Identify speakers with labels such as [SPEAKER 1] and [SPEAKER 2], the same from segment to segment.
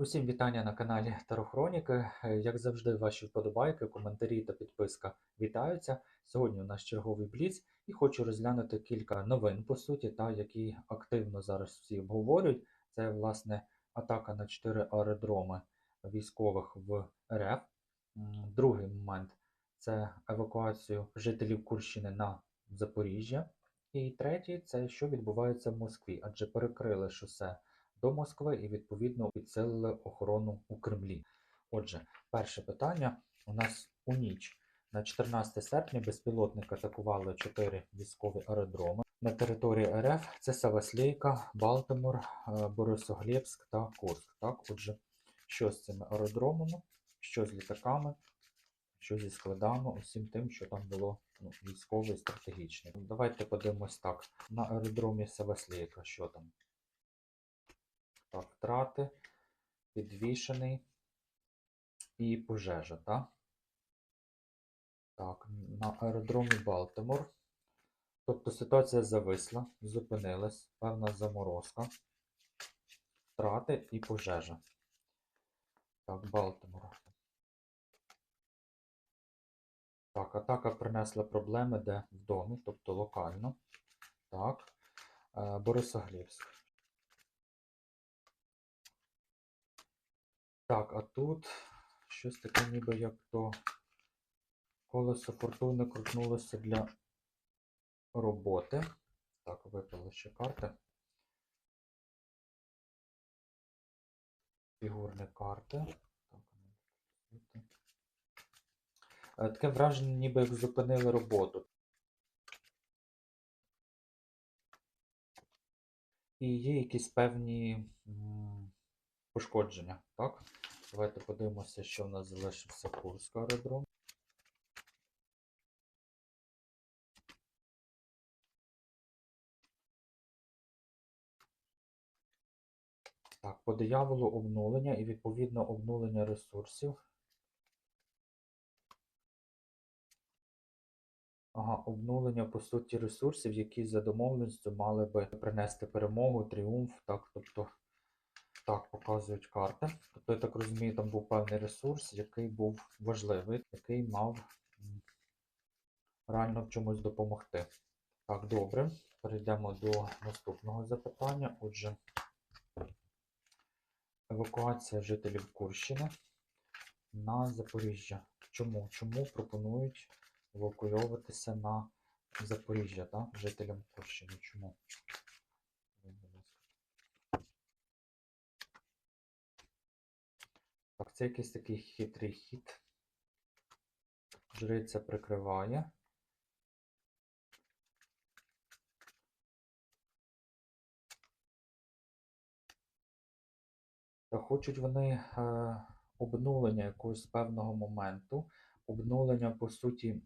[SPEAKER 1] Усім вітання на каналі Тарохроніки. Е, Як завжди, ваші вподобайки, коментарі та підписка вітаються. Сьогодні у нас черговий бліц і хочу розглянути кілька новин, по суті, та які активно зараз всі обговорюють. Це, власне, атака на чотири аеродроми військових в РФ. Другий момент це евакуацію жителів Курщини на Запоріжжя. І третій це що відбувається в Москві, адже перекрили шосе до Москви і відповідно підсилили охорону у Кремлі. Отже, перше питання у нас у ніч на 14 серпня безпілотники атакували чотири військові аеродроми на території РФ. Це Саваслейка, Балтимор, е, Борисоглебськ та Курск. Так, отже, що з цими аеродромами, що з літаками, що зі складами, усім тим, що там було ну, військово і стратегічне. Давайте подивимось так. На аеродромі Саваслейка, що там? Так, втрати, підвішений і пожежа, так? Так, на аеродромі Балтимор. Тобто ситуація зависла, зупинилась, певна заморозка, втрати і пожежа. Так, Балтимор. Так, атака принесла проблеми де в домі, тобто локально. Так. Е, Так, а тут щось таке ніби як то колесо фортуни крутнулося для роботи. Так, випали ще карти. Фігурні карти. Так, ну, Е, Таке враження, ніби як зупинили роботу. І є якісь певні пошкодження, так? Давайте подивимося, що в нас залишився Курськ аеродром. Так, по дияволу обнулення і відповідно обнулення ресурсів. Ага, обнулення по суті ресурсів, які за домовленістю мали би принести перемогу, тріумф, так, тобто, так показують карти. Тобто, я так розумію, там був певний ресурс, який був важливий, який мав реально в чомусь допомогти. Так, добре. Перейдемо до наступного запитання. Отже, евакуація жителів Курщини на Запоріжжя. Чому? Чому пропонують евакуйовуватися на Запоріжжя, так? Жителям Курщини. Чому? Це якийсь такий хитрий хід. Жриця прикриває. Та хочуть вони е, обнулення якогось певного моменту. Обнулення, по суті,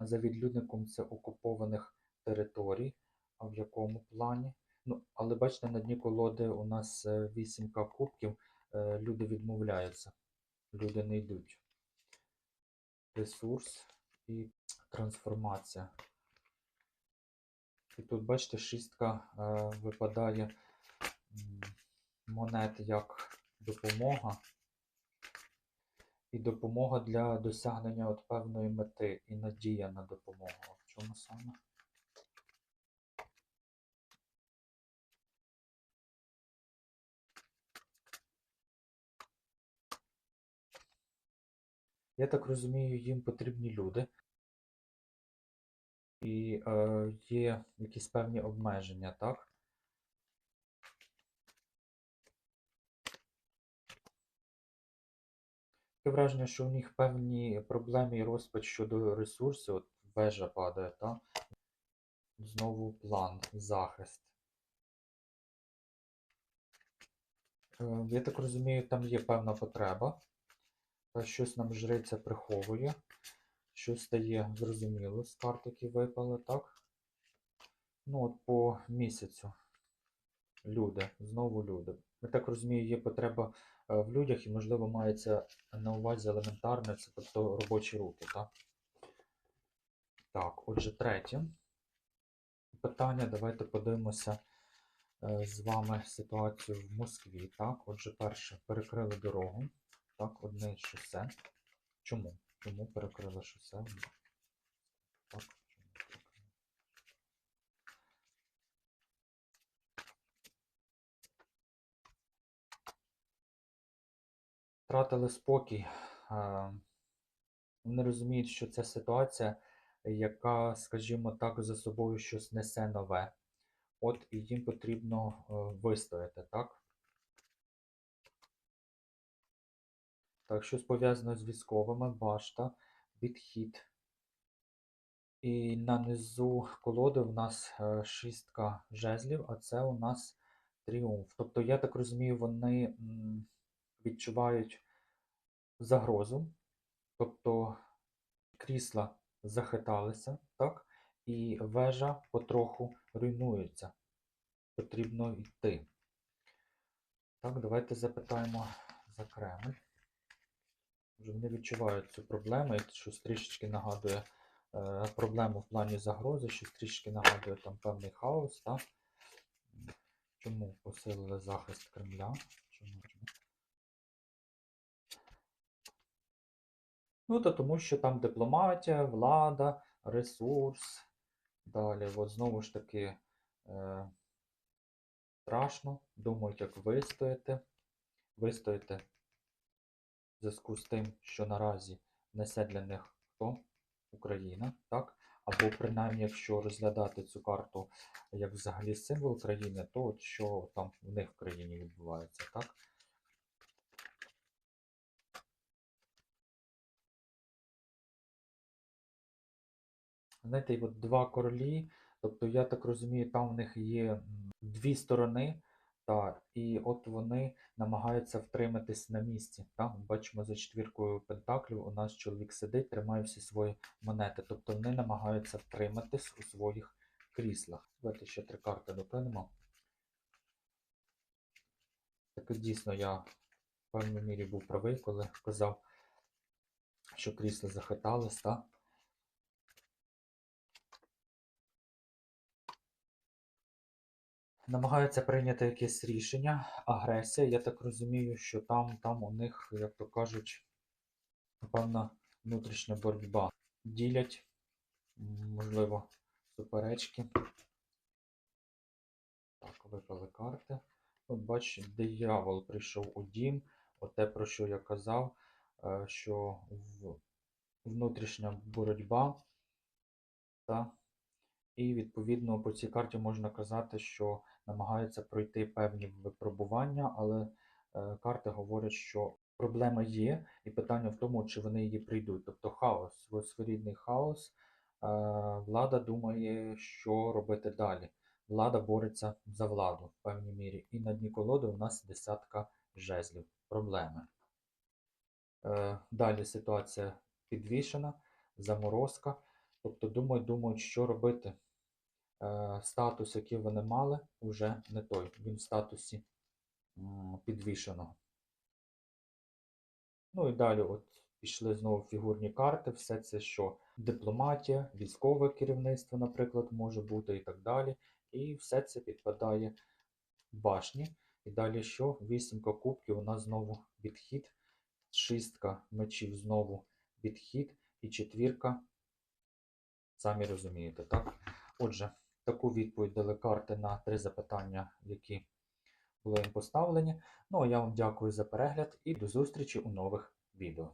[SPEAKER 1] за відлюдником це окупованих територій. А в якому плані? Ну, але бачите, на дні колоди у нас е, вісімка кубків, е, люди відмовляються, люди не йдуть. Ресурс і трансформація. І тут, бачите, шістка е, випадає монет як допомога. І допомога для досягнення от певної мети і надія на допомогу. В чому саме? Я так розумію, їм потрібні люди. І е, є якісь певні обмеження, так? Таке враження, що у них певні проблеми і розпач щодо ресурсів. От вежа падає, так? Знову план, захист. Е, Я так розумію, там є певна потреба. Та щось нам жриця приховує. Щось стає зрозуміло з карт, які випали, так? Ну, от по місяцю. Люди, знову люди. Я так розумію, є потреба е, в людях і, можливо, мається на увазі елементарне, це тобто робочі руки, так? Так, отже, третє питання. Давайте подивимося е, з вами ситуацію в Москві. Так, отже, перше, перекрили дорогу. Так, одне шосе. Чому? Чому перекрили шосе? Так, чому? Втратили спокій. Вони розуміють, що це ситуація, яка, скажімо так, за собою щось несе нове. От і їм потрібно е, вистояти, так? Так, щось пов'язане з військовими, башта, відхід. І на низу колоди в нас е, шістка жезлів, а це у нас тріумф. Тобто, я так розумію, вони відчувають загрозу, тобто крісла захиталися, так? І вежа потроху руйнується. Потрібно йти. Так, давайте запитаємо за Кремль. Вже вони відчувають цю проблему, щось трішечки нагадує е, проблему в плані загрози, щось трішки нагадує там певний хаос. Так? Чому посилили захист Кремля? Чому? Ну, то тому що там дипломатія, влада, ресурс. Далі, от знову ж таки, е, страшно, думають, як вистояти. Вистояти зв'язку з тим, що наразі несе для них хто? Україна, так? Або принаймні, якщо розглядати цю карту як взагалі символ країни, то от що там в них в країні відбувається, так? Знаєте, от два королі, тобто я так розумію, там в них є дві сторони, та, і от вони намагаються втриматись на місці. Так? Бачимо за четвіркою пентаклів, у нас чоловік сидить, тримає всі свої монети. Тобто вони намагаються втриматись у своїх кріслах. Давайте ще три карти допинемо. Так дійсно я в певній мірі був правий, коли казав, що крісла захитались, так? Намагаються прийняти якесь рішення, агресія. Я так розумію, що там, там у них, як то кажуть, певна внутрішня боротьба. Ділять, можливо, суперечки. Так, випали карти. От бач, диявол прийшов у дім. Оте, про що я казав, е, що внутрішня боротьба. Та, і відповідно по цій карті можна казати, що намагаються пройти певні випробування, але е, карти говорять, що проблема є, і питання в тому, чи вони її прийдуть. Тобто хаос, своєрідний хаос. Е, влада думає, що робити далі. Влада бореться за владу в певній мірі. І на дні колоди у нас десятка жезлів. Проблеми. Е, далі ситуація підвішена, заморозка. Тобто думають, думають, що робити. Е, статус, який вони мали, вже не той. Він в статусі підвішеного. Ну і далі от пішли знову фігурні карти. Все це що? Дипломатія, військове керівництво, наприклад, може бути і так далі. І все це підпадає башні. І далі що? Вісімка кубків у нас знову відхід. Шістка мечів знову відхід. І четвірка. Самі розумієте, так? Отже, таку відповідь дали карти на три запитання, які були їм поставлені. Ну а я вам дякую за перегляд і до зустрічі у нових відео.